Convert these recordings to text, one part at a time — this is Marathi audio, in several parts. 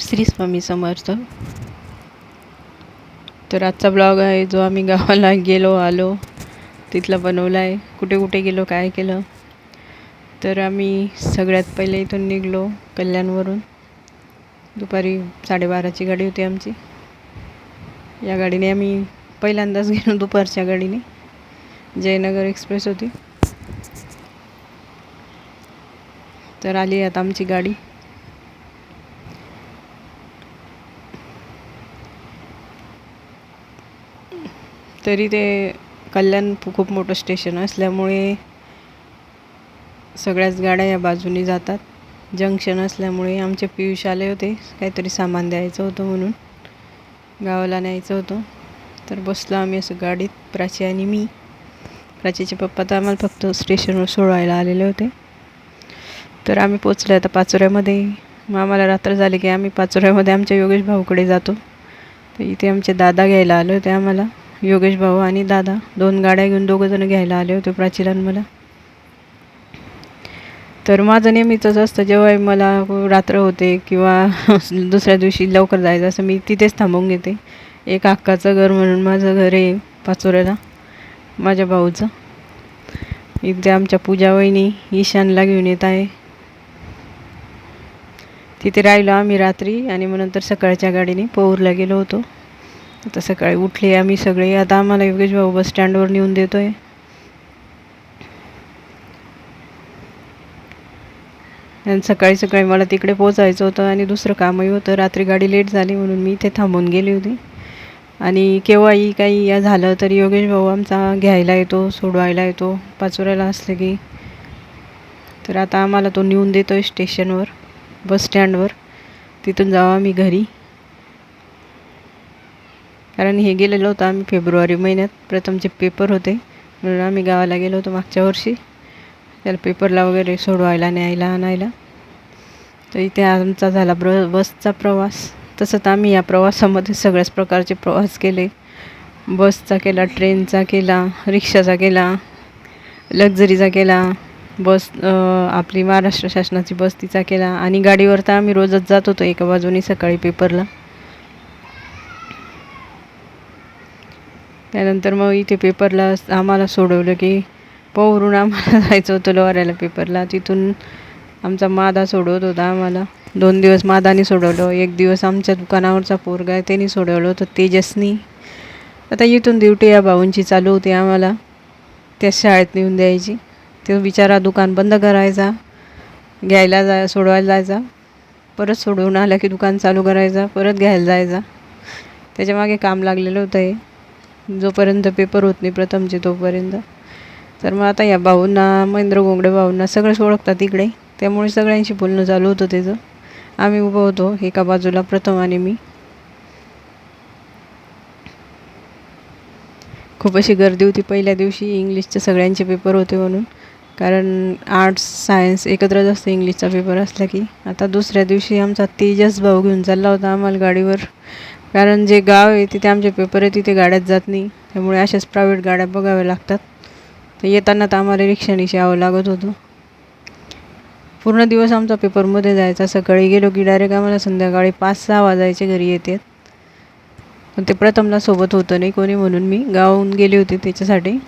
श्री स्वामी समर्थ तर आजचा ब्लॉग आहे जो आम्ही गावाला गेलो आलो तिथला बनवला आहे कुठे कुठे गेलो काय केलं. तर आम्ही सगळ्यात पहिले इथून निघलो कल्याणवरून. दुपारी साडेबाराची गाडी होती आमची. या गाडीने आम्ही पहिल्यांदाच गेलो दुपारच्या गाडीने. जयनगर एक्सप्रेस होती. तर आली आता आमची गाडी. तरी ते कल्याण खूप मोठं स्टेशन असल्यामुळे सगळ्याच गाड्या या बाजूनी जातात. जंक्शन असल्यामुळे आमचे पियुष आले होते. काहीतरी सामान द्यायचं होतं म्हणून. गावाला न्यायचं होतं. तर बसलो आम्ही असं गाडीत. प्राची आणि मी. प्राचीचे पप्पा तर आम्हाला फक्त स्टेशनवर सोडवायला आलेले होते. तर आम्ही पोचलो आता पाचोऱ्यामध्ये. मग आम्हाला रात्र झाली की आम्ही पाचोऱ्यामध्ये आमच्या योगेश भाऊकडे जातो. तर इथे आमचे दादा घ्यायला आले होते आम्हाला. योगेश भाऊ आणि दादा. दोन गाड्या घेऊन दोघंजणं घ्यायला आले होते प्राचीलान मला. तर माझं नेहमीचंच असतं जेव्हा मला रात्र होते किंवा दुसऱ्या दिवशी लवकर जायचं असं मी तिथेच थांबून घेते. एक हक्काचं घर म्हणून माझं घर आहे पाचोऱ्याला माझ्या भाऊचं. इथे आमच्या पूजा वहिनी ईशानला घेऊन येत आहे. तिथे राहिलो आम्ही रात्री आणि मग नंतर सकाळच्या गाडीने पौरला गेलो होतो. आता सकाळी उठले आम्ही सगळे. आता आम्हाला योगेश भाऊ बस स्टँडवर नेऊन देतो आहे आणि सकाळी सकाळी मला तिकडे पोचायचं होतं आणि दुसरं कामही होतं. रात्री गाडी लेट झाली म्हणून मी इथे थांबून गेली होती. आणि केव्हाही काही या झालं तरी योगेश भाऊ आमचा घ्यायला येतो सोडवायला येतो पाचोऱ्याला असलं की. तर आता आम्हाला तो नेऊन देतो आहे स्टेशनवर. बस स्टँडवर. तिथून जाऊ आम्ही घरी. कारण हे गेलेलो होतो आम्ही फेब्रुवारी महिन्यात. प्रथमचे पेपर होते. म्हणून आम्ही गावाला गेलो होतो मागच्या वर्षी. त्याला पेपरला वगैरे सोडवायला न्यायला आणायला. तर इथे आमचा झाला ब्र बसचा प्रवास. तसंच आम्ही या प्रवासामध्ये सगळ्याच प्रकारचे प्रवास केले. बसचा केला ट्रेनचा केला रिक्षाचा केला लक्झरीचा केला. बस आपली महाराष्ट्र शासनाची बस तिचा केला आणि गाडीवर तर आम्ही रोजच जात होतो एका बाजूनी सकाळी पेपरला. त्यानंतर मग इथे पेपरला आम्हाला सोडवलं की पवरून आम्हाला जायचं होतं लोवाऱ्याला पेपरला. तिथून आमचा मादा सोडवत होता आम्हाला. दोन दिवस मादाने सोडवलं. एक दिवस आमच्या दुकानावरचा पोरगा आहे त्यांनी सोडवलं होतं तेजसनी. आता इथून ड्युटी या भाऊंची चालू होती आम्हाला. त्या शाळेत नेऊन द्यायची. तो बिचारा दुकान बंद करायचा घ्यायला जा सोडवायला जायचा. परत सोडवून आला की दुकान चालू करायचा परत घ्यायला जायचा. त्याच्यामागे काम लागलेलं होतं हे जोपर्यंत पेपर होत नाही प्रथमचे तोपर्यंत. तर मग आता या भाऊंना महेंद्र गोंगडे भाऊंना सगळंच ओळखतात इकडे त्यामुळे सगळ्यांशी बोलणं चालू होतं त्याचं. आम्ही उभं होतो एका बाजूला प्रथम आणि मी. खूप अशी गर्दी होती पहिल्या दिवशी इंग्लिशचे सगळ्यांचे पेपर होते म्हणून. कारण आर्ट्स सायन्स एकत्रच असतं इंग्लिशचा पेपर असला की. आता दुसऱ्या दिवशी आमचा तेजस भाऊ घेऊन चालला होता आम्हाला गाडीवर. कारण जे गाव आहे तिथे आमचे पेपर आहे तिथे गाड्यात जात नाही. त्यामुळे अशाच प्रायव्हेट गाड्या बघाव्या लागतात. तर येताना तर आम्हाला रिक्षानेशी यावं लागत होतं. पूर्ण दिवस आमचा पेपरमध्ये जायचा. सकाळी गेलो की डायरेक्ट आम्हाला संध्याकाळी पाच सहा वाजायचे घरी येतात पण ते प्रथमला सोबत होतं नाही कोणी म्हणून मी. गावाहून गेले होते त्याच्यासाठी.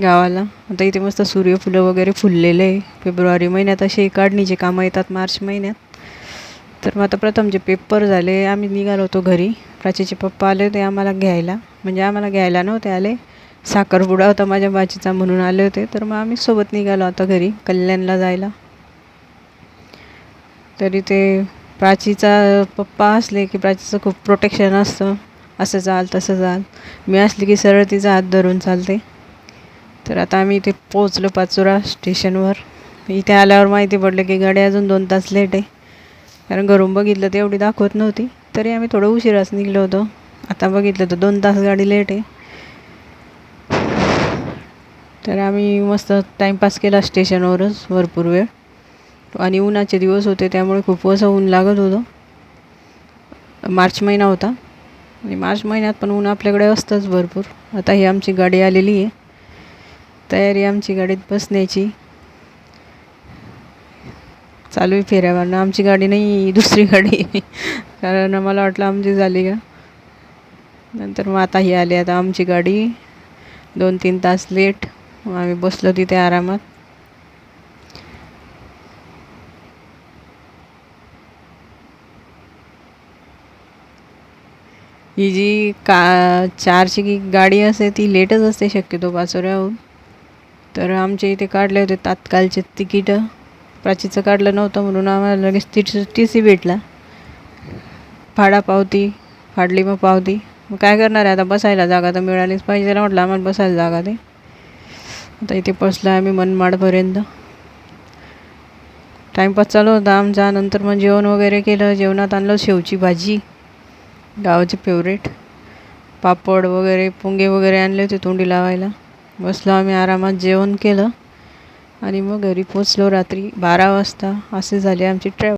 गावाला. आता इथे मस्त सूर्यफुलं वगैरे फुललेले आहे. फेब्रुवारी महिन्यात असे काढणीचे कामं येतात मार्च महिन्यात. तर मग आता प्रथम जे पेपर झाले आम्ही निघालो होतो घरी. प्राचीचे पप्पा आले होते आम्हाला घ्यायला. म्हणजे आम्हाला घ्यायला नव्हते आले. साखरपुडा होता माझ्या बाचीचा म्हणून आले होते. तर मग आम्ही सोबत निघालो आता घरी कल्याणला जायला. तरी ते प्राचीचा पप्पा असले की प्राचीचं खूप प्रोटेक्शन असतं. असं चाल तसं चाल. मी असली की सरळ तिचा हात धरून चालते. तर आता आम्ही इथे पोचलो पाचोरा स्टेशनवर. इथे आल्यावर माहिती पडलं की गाडी अजून दोन तास लेट आहे. कारण घरून बघितलं तर एवढी दाखवत नव्हती. तरी आम्ही थोडं उशिराच निघलो होतो. आता बघितलं तर दोन तास गाडी लेट आहे. तर आम्ही मस्त टाईमपास केला स्टेशनवरच भरपूर वेळ. आणि उन्हाचे दिवस होते त्यामुळे खूप असं ऊन लागत होतं. मार्च महिना होता. आणि मार्च महिन्यात पण ऊन आपल्याकडे असतंच भरपूर. आता ही आमची गाडी आलेली आहे. तयारी आमची गाडीत बसण्याची. चालू आहे फेऱ्या आमची गाडी नाही दुसरी गाडी कारण मला वाटलं आमची झाली का? नंतर मग आता ही आली. आता आमची गाडी दोन तीन तास लेट. मग आम्ही बसलो तिथे आरामात. ही जी का चारची गाडी असते ती लेटच असते शक्यतो पाचोऱ्याहून. तर आमच्या इथे काढले होते तात्काळचे तिकीटं. प्राचीचं काढलं नव्हतं म्हणून आम्हाला लगेच ती टी सी भेटला. फाडा पावती फाडली मग पावती. मग काय करणार आहे आता? बसायला जागा तर मिळालीच पाहिजे ना म्हटलं आम्हाला बसायला जागा ते आता इथे पोचलो आम्ही मनमाडपर्यंत. टाईमपास चालू होता आमचा. नंतर मग जेवण वगैरे केलं. जेवणात आणलं शेवची भाजी गावाचे फेवरेट पापड वगैरे पुंगे वगैरे आणले होते तोंडी लावायला. बसलो आम्ही आरामात जेवण केलं. आणि मग घरी पोचलो रात्री बारा वाजता. असे झाले आमची ट्रॅव्हल